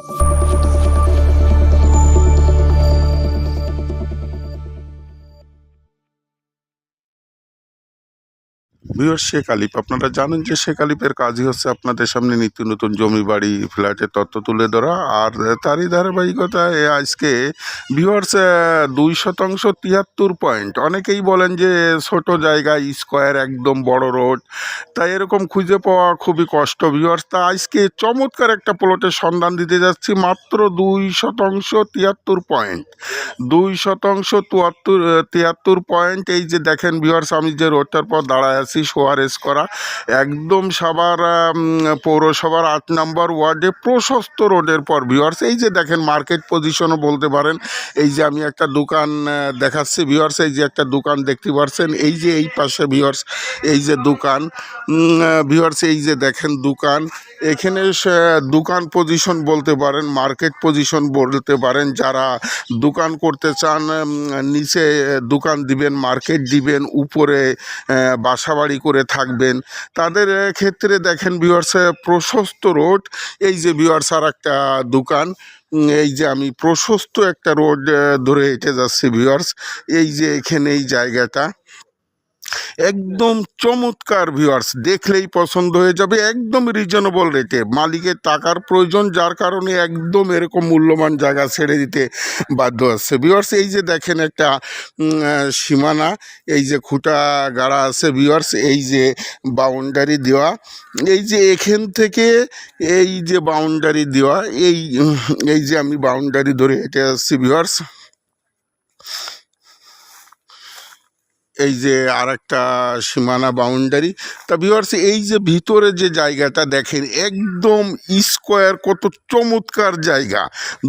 Thank you. Bihar Sheikh আলিপ আপনারা জানেন যে শেখ আলিপের কাজই হচ্ছে আপনাদের সামনে নিত্য নতুন জমি বাড়ি, ফ্ল্যাটের তথ্য তুলে ধরা। আর তারই ধারাবাহিকতায় আজকে ভিউয়ার্স দুই শতাংশ তিয়াত্তর পয়েন্ট অনেকেই বলেন যে ছোট জায়গা স্কোয়ার একদম বড় রোড তাই এরকম খুঁজে পাওয়া খুবই কষ্ট। ভিউয়ার্স তা আজকে চমৎকার একটা প্লটের সন্ধান দিতে যাচ্ছি, মাত্র দুই শতাংশ তিয়াত্তর পয়েন্ট দুই শতাংশ চুয়াত্তর তিয়াত্তর পয়েন্ট এই যে দেখেন ভিউয়ার্স আমি যে রোডটার পর দাঁড়ায় আছি সোয়ারেস করা। একদম সাবার পৌরসভার আট নম্বর ওয়ার্ডে প্রশস্ত রোডের পর ভিউয়ার্স এই যে দেখেন মার্কেট পজিশনও বলতে পারেন এই যে আমি একটা দোকান দেখাচ্ছি ভিউয়ার্স এই যে একটা দোকান দেখতে পাচ্ছেন এই যে এই পাশে ভিউয়ার্স এই যে দোকান ভিওয়ার্স এই যে দেখেন দোকান এখানে দোকান পজিশন বলতে পারেন মার্কেট পজিশন বলতে পারেন যারা দোকান করতে চান নিচে দোকান দিবেন মার্কেট দিবেন উপরে আহ, বাসাবাড়ি করে থাকবেন। তাদের ক্ষেত্রে দেখেন ভিউয়ার্স প্রশস্ত রোড, এই যে বিওয়ার্স আর একটা দোকান এই যে আমি প্রশস্ত একটা রোড ধরে হেঁটে যাচ্ছি ভিওয়ার্স এই যে এখানে এই জায়গাটা। একদম চমৎকার ভিউয়ার্স দেখলেই পছন্দ হয়ে যাবে, একদম রিজনেবল রেটে মালিকের টাকার প্রয়োজন, যার কারণে একদম এরকম মূল্যবান জায়গা ছেড়ে দিতে বাধ্য হচ্ছে। ভিউয়ার্স এই যে দেখেন একটা সীমানা, এই যে খুঁটা গাড়া আছে ভিউয়ার্স এই যে বাউন্ডারি দেওয়া, এই যে এখান থেকে এই যে বাউন্ডারি দেওয়া, এই এই যে আমি বাউন্ডারি ধরে হেঁটে আসছি ভিউয়ার্স এই যে আর একটা সীমানা বাউন্ডারি তা ভিউয়ার্স এই যে ভিতরে যে জায়গাটা দেখেন, একদম স্কোয়ার কত চমৎকার জায়গা।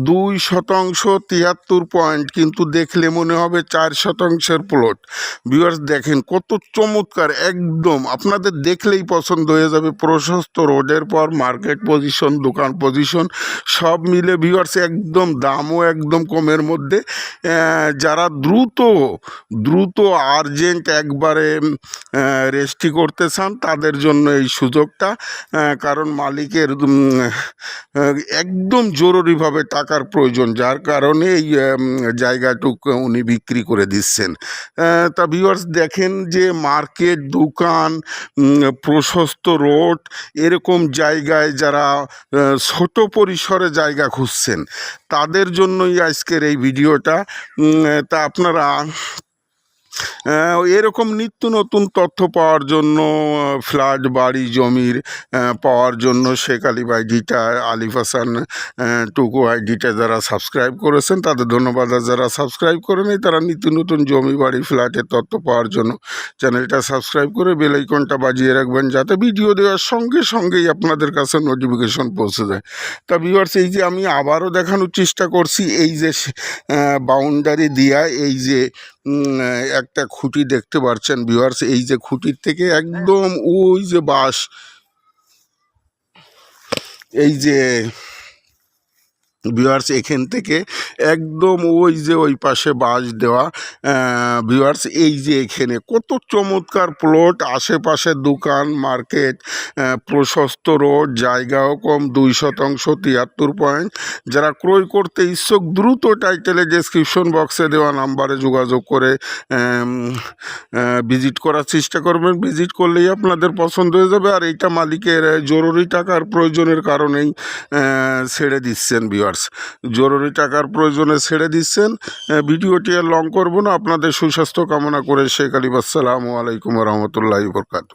দুই শতাংশ তিয়াত্তর পয়েন্ট কিন্তু দেখলে মনে হবে চার শতাংশের প্লট ভিউয়ার্স দেখেন কত চমৎকার, একদম। আপনাদের দেখলেই পছন্দ হয়ে যাবে, প্রশস্ত রোডের পর মার্কেট পজিশন দোকান পজিশন সব মিলে ভিউয়ার্স একদম দামও একদম কমের মধ্যে। যারা দ্রুত দ্রুত আর্জেন্ট একবারে রেস্টি করতে চান, তাদের জন্য এই সুযোগটা কারণ মালিকের একদম জরুরিভাবে টাকার প্রয়োজন, যার কারণে এই জায়গাটুক উনি বিক্রি করে দিচ্ছেন। তা ভিউয়ার্স দেখেন যে মার্কেট, দোকান প্রশস্ত রোড, এরকম জায়গায় যারা ছোট পরিসরে জায়গা খুঁজছেন, তাদের জন্যই আজকের এই ভিডিওটা। তা আপনারা এরকম নিত্য নতুন তথ্য পাওয়ার জন্য ফ্ল্যাট, বাড়ি, জমির পাওয়ার জন্য শেখ আলী আইডিটা আলিফ হাসান টুকু আইডিটা যারা সাবস্ক্রাইব করেছেন, তাদের ধন্যবাদ। আর যারা সাবস্ক্রাইব করেনি তারা নিত্য নতুন জমি, বাড়ি, ফ্ল্যাটের তথ্য পাওয়ার জন্য চ্যানেলটা সাবস্ক্রাইব করে বেল আইকনটা বাজিয়ে রাখবেন, যাতে ভিডিও দেওয়ার সঙ্গে সঙ্গেই আপনাদের কাছে নোটিফিকেশন পৌঁছে যায়। তা ভিউয়ার্স এই যে আমি আবারও দেখানোর চেষ্টা করছি, এই যে বাউন্ডারি দিয়া, এই যে একটা খুঁটি দেখতে পারছেন ভিউয়ার্স এই যে খুঁটির থেকে একদম ওই যে বাস এই যে ভিউয়ার্স এখান থেকে একদম ওই যে ওই পাশে বাঁশ দেওয়া ভিউয়ার্স এই যে এখানে কত চমৎকার প্লট আশেপাশে দোকান মার্কেট প্রশস্ত রোড জায়গাও কম, দুই শতাংশ, তিয়াত্তর পয়েন্ট যারা ক্রয় করতে ইচ্ছুক, দ্রুত টাইটেলে ডেসক্রিপশন বক্সে দেওয়া নাম্বারে যোগাযোগ করে ভিজিট করার চেষ্টা করবেন। ভিজিট করলেই আপনাদের পছন্দ হয়ে যাবে। আর এইটা মালিকের জরুরি টাকার প্রয়োজনের কারণেই ছেড়ে দিচ্ছেন ভিউয়ার্স জরুরি টাকার প্রয়োজনে ছেড়ে দিচ্ছেন। ভিডিওটি আর লং করব না। আপনাদের সুস্বাস্থ্য কামনা করে শেখ আলী আসসালামু আলাইকুম রহমতুল্লাহ বরকাত